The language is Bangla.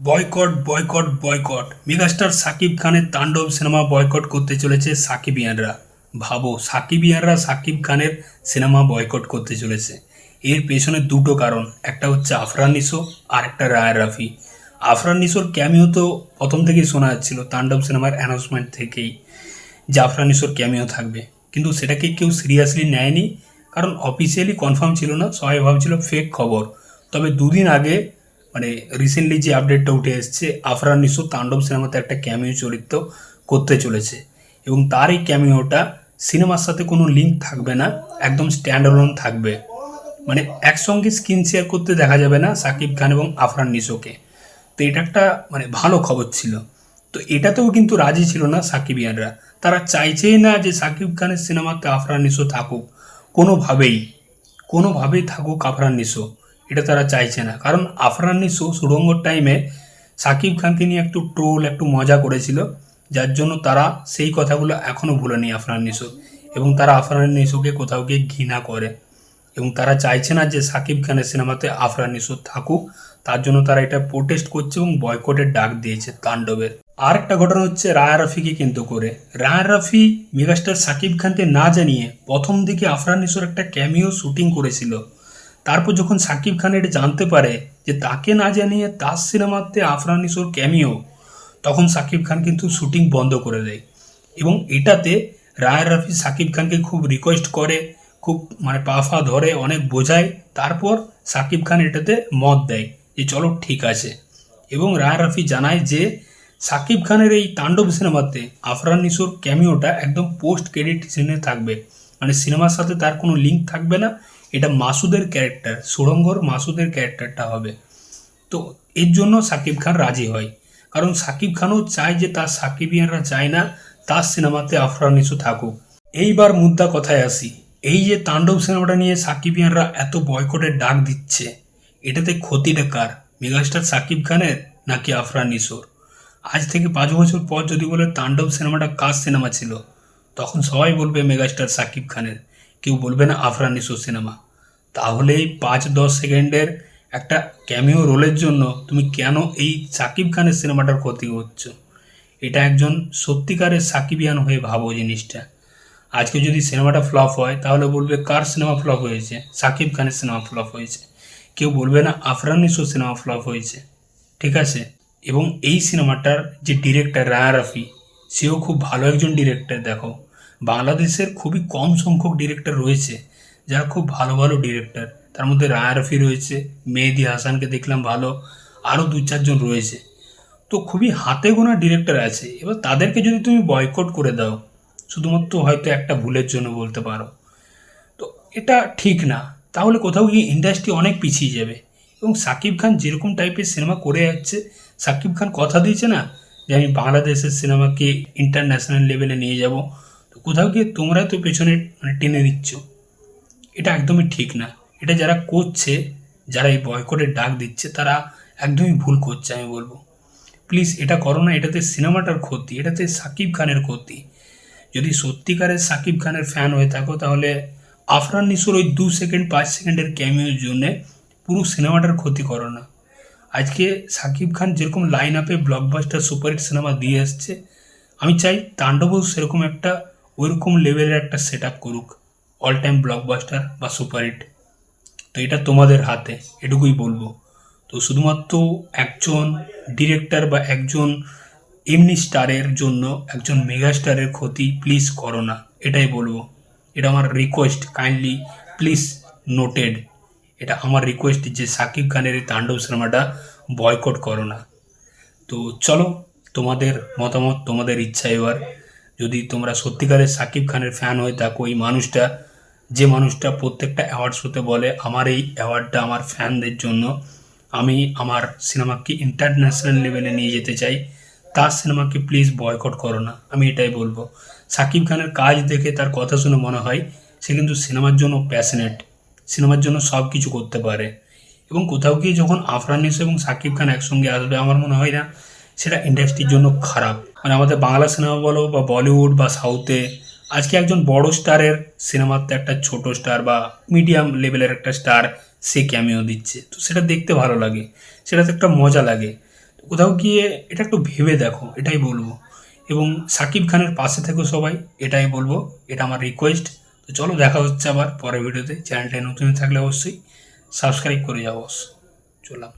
Boycott boycott boycott. Megastar Shakib খানের তাণ্ডব সিনেমা বয়কট করতে চলেছে সাকিবিয়ানরা ভাবো, সাকিব সাকিবিয়ানরা সাকিব খানের সিনেমা বয়কট করতে চলেছে। এর পেছনে দুটো কারণ, একটা হচ্ছে আফরান নিশো আর একটা রায় রাফি। আফরান নিশোর ক্যামিও তো প্রথম থেকেই শোনা যাচ্ছিল তাণ্ডব সিনেমার অ্যানাউন্সমেন্ট থেকেই যে আফরান নিশোর ক্যামিও থাকবে। কিন্তু সেটাকে কেউ সিরিয়াসলি নেয়নি, কারণ অফিসিয়ালি কনফার্ম ছিল না, সবাই ভাবছিল ফেক খবর। তবে দুদিন আগে মানে রিসেন্টলি যে আপডেটটা উঠে এসেছে, আফরান নিশো তাণ্ডব সিনেমাতে একটা ক্যামিও চরিত্র করতে চলেছে। এবং তার এই ক্যামিওটা সিনেমার সাথে কোনো লিঙ্ক থাকবে না, একদম স্ট্যান্ড থাকবে। মানে একসঙ্গে স্ক্রিন শেয়ার করতে দেখা যাবে না সাকিব খান এবং আফরান নিশোকে। তো এটা একটা মানে ভালো খবর ছিল। তো এটাতেও কিন্তু রাজি ছিল না সাকিবিয়ানরা তারা চাইছেই না যে সাকিব খানের সিনেমাতে আফরান নিশো থাকুক। কোনোভাবেই কোনোভাবেই থাকুক আফরান নিশো। এটা তারা চাইছে না। কারণ আফরান নিশো সুরঙ্গর টাইমে সাকিব খানকে নিয়ে একটু ট্রোল একটু মজা করেছিল, যার জন্য তারা সেই কথাগুলো এখনও ভুলেনি আফরান নিশো এবং তারা আফরান নিশোকে কোথাও গিয়ে ঘৃণা করে। এবং তারা চাইছে না যে সাকিব খানের সিনেমাতে আফরান নিশো থাকুক, তার জন্য তারা এটা প্রোটেস্ট করছে এবং বয়কটের ডাক দিয়েছে তাণ্ডবের। আর একটা ঘটনা হচ্ছে রায়া রাফিকে কিন্তু করে। রায়া রাফি মেগাস্টার সাকিব খানকে না জানিয়ে প্রথম দিকে আফরান নিশোর একটা ক্যামিও শুটিং করেছিল। তারপর যখন সাকিব খান এটা জানতে পারে যে তাকে না জানিয়ে তার সিনেমাতে আফরান নিশোর ক্যামিও তখন সাকিব খান কিন্তু শুটিং বন্ধ করে দেয়। এবং এটাতে রায় রাফি সাকিব খানকে খুব রিকোয়েস্ট করে, খুব মানে পাফা ধরে, অনেক বোঝায়। তারপর সাকিব খান এটাতে মত দেয় যে চলো ঠিক আছে। এবং রায় রাফি জানায় যে সাকিব খানের এই তাণ্ডব সিনেমাতে আফরান নিশোর ক্যামিওটা একদম পোস্ট ক্রেডিট সিনে থাকবে। মানে সিনেমার সাথে তার কোনো লিঙ্ক থাকবে না। এটা মাসুদের ক্যারেক্টার সুরঙ্গর মাসুদের ক্যারেক্টারটা হবে। তো এর জন্য সাকিব খান রাজি হয়। কারণ সাকিব খানও চায় যে তার সাকিবিয়ানরা চায় না, তার সিনেমাতে আফরান নিশো থাকুক। এইবার মুদ্রা কথায় আসি, এই যে তাণ্ডব সিনেমাটা নিয়ে সাকিবিয়ানরা এত বয়কটের ডাক দিচ্ছে, এটাতে ক্ষতিটা কার? মেগাস্টার সাকিব খানের নাকি আফরান নিশোর? আজ থেকে পাঁচ বছর পর যদি বলে তাণ্ডব সিনেমাটা কার সিনেমা ছিল, তখন সবাই বলবে মেগাস্টার সাকিব খানের। কেউ বলবে না আফরান সিনেমা। তাহলে এই পাঁচ দশ সেকেন্ডের একটা ক্যামিও রোলের জন্য তুমি কেন এই সাকিব খানের সিনেমাটার ক্ষতি হচ্ছ এটা একজন সত্যিকারের সাকিবিয়ান হয়ে ভাবো জিনিসটা। আজকে যদি সিনেমাটা ফ্লপ হয়, তাহলে বলবে কার সিনেমা ফ্লপ হয়েছে? সাকিব খানের সিনেমা ফ্লপ হয়েছে। কেউ বলবে না আফরান নিশোর সিনেমা ফ্লপ হয়েছে। ঠিক আছে? এবং এই সিনেমাটার যে ডিরেক্টর রায়া রাফি, সেও খুব ভালো একজন ডিরেক্টর দেখো। বাংলাদেশের খুবই কম সংখ্যক ডিরেক্টর রয়েছে। যারা খুব ভালো ভালো ডিরেক্টর তার মধ্যে রায়া রফি রয়েছে, মেহেদি হাসানকে দেখলাম ভালো আরও দু চারজন রয়েছে। তো খুবই হাতে গোনা ডিরেক্টর আছে। এবার তাদেরকে যদি তুমি বয়কট করে দাও, শুধুমাত্র হয়তো একটা ভুলের জন্য বলতে পারো। তো এটা ঠিক না। তাহলে কোথাও গিয়ে ইন্ডাস্ট্রি অনেক পিছিয়ে যাবে। এবং সাকিব খান যেরকম টাইপের সিনেমা করে যাচ্ছে, সাকিব খান কথা দিয়েছে না যে আমি বাংলাদেশের সিনেমাকে ইন্টারন্যাশনাল লেভেলে নিয়ে যাব। তো কোথাও গিয়ে তোমরা তো পেছনে মানে টেনে দিচ্ছ এটা একদমই ঠিক না। এটা যারা করছে, যারা এই বয়কটের ডাক দিচ্ছে, তারা একদমই ভুল করছে আমি বলব। প্লিজ এটা করো না, এটাতে সিনেমাটার ক্ষতি, এটাতে সাকিব খানের ক্ষতি। যদি সত্যিকারের সাকিব খানের ফ্যান হয়ে থাকো, তাহলে আফরান নিশোর ওই দু সেকেন্ড, পাঁচ সেকেন্ডের ক্যামিওর জন্যে পুরো সিনেমাটার ক্ষতি করো না। আজকে সাকিব খান যেরকম লাইন আপে ব্লকবাস্টার সুপারহিট সিনেমা দিয়ে আসছে আমি চাই তাণ্ডবও সেরকম একটা, ওইরকম লেভেলের একটা সেট আপ করুক। অল টাইম ব্লকবাস্টার বা সুপারহিট তো এটা তোমাদের হাতে, এটুকুই বলব। তো শুধুমাত্র একজন ডিরেক্টর বা একজন এমনি স্টারের জন্য, একজন মেগা স্টারের ক্ষতি প্লিজ করো না, এটাই বলব। এটা আমার রিকোয়েস্ট কাইন্ডলি প্লিজ নোটেড এটা আমার রিকোয়েস্ট যে সাকিব খানের এই তাণ্ডব সিনেমাটা বয়কট করো না। তো চলো, তোমাদের মতামত, তোমাদের ইচ্ছা এবার। যদি তোমরা সত্যিকারের সাকিব খানের ফ্যান হয়ে থাকো, এই মানুষটা যে মানুষটা প্রত্যেকটা অ্যাওয়ার্ড শোতে বলে, আমার এই অ্যাওয়ার্ডটা আমার ফ্যানদের জন্য। আমি আমার সিনেমাকে ইন্টারন্যাশনাল লেভেলে নিয়ে যেতে চাই। তার সিনেমাকে প্লিজ বয়কট করো না। আমি এটাই বলব। সাকিব খানের কাজ দেখে তার কথা শুনে মনে হয়, সে কিন্তু সিনেমার জন্য প্যাশনেট সিনেমার জন্য সব কিছু করতে পারে। এবং কোথাও গিয়ে যখন আফরান নিশো এবং সাকিব খান একসঙ্গে আসবে, আমার মনে হয় না সেটা ইন্ডাস্ট্রির জন্য খারাপ। মানে আমাদের বাংলা সিনেমা বলো বা বলিউড বা সাউথে আজকে একজন বড় স্টারের সিনেমাতে একটা ছোট স্টার বা মিডিয়াম লেভেলের একটা স্টার সে ক্যামিও দিচ্ছে। তো সেটা দেখতে ভালো লাগে, সেটাতে একটা মজা লাগে। কোথাও গিয়ে এটা একটু ভেবে দেখো, এটাই বলব। এবং সাকিব খানের পাশে থেকো সবাই, এটাই বলব, এটা আমার রিকোয়েস্ট তো চলো দেখা হচ্ছে আবার পরের ভিডিওতে। চ্যানেলটায় নতুন থাকলে অবশ্যই সাবস্ক্রাইব করে যাও চললাম